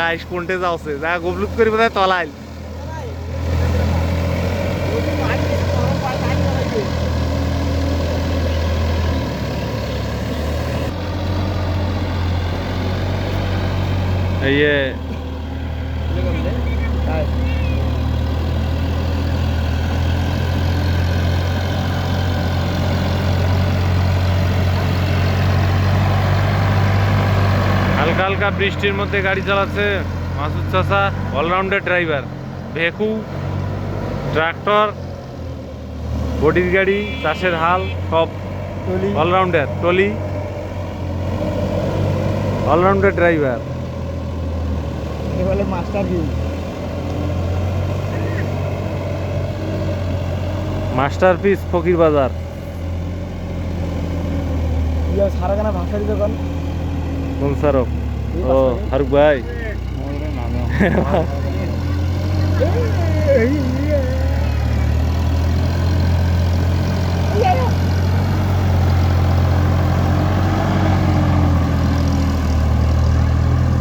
Guys কোনটে যাওছে? যা গবলুত করি বোধহয় তলাইল। এই যে হালকা হালকা বৃষ্টির মধ্যে গাড়ি চালাচ্ছে মাসুদ চাষা অলরাউন্ডার ড্রাইভার ভেকু ট্রাক্টর বডির গাড়ি চাষের হাল সব অলরাউন্ডার টলি অলরাউন্ডার ড্রাইভার বলে মাস্টার ভিউ মাস্টারপিস ফকির বাজার সারাখানা ভাষারি দোকান। কোন এই ও ফারুক ভাই।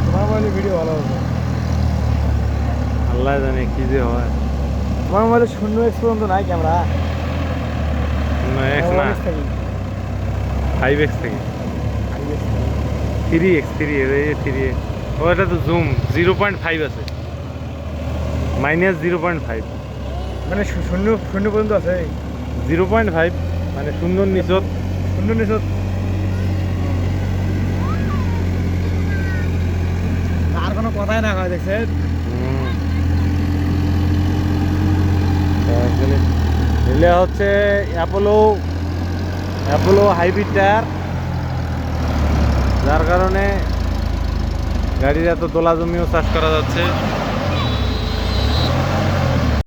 তোমার ভিডিও ভালো হবে আল্লাহ জানে কি যে হয়। তোমার মোবাইলে শূন্য এক্স পর্যন্ত নাই ক্যামেরা এক্স না। ফাইভ এক্স থেকে। Three x three three x ও এটা তো জুম জিরো পয়েন্ট ফাইভ আছে। মাইনাস জিরো পয়েন্ট ফাইভ মানে শূন্য শূন্য পর্যন্ত আছে জিরো পয়েন্ট ফাইভ মানে সুন্দর নিচত। শূন্য নিচত। আর কোনো কথাই না কয় দেখছে হচ্ছে অ্যাপোলো অ্যাপোলো হাইব্রিড টায়ার যার কারণে গাড়ির এত দোলা জমিও চাষ করা যাচ্ছে।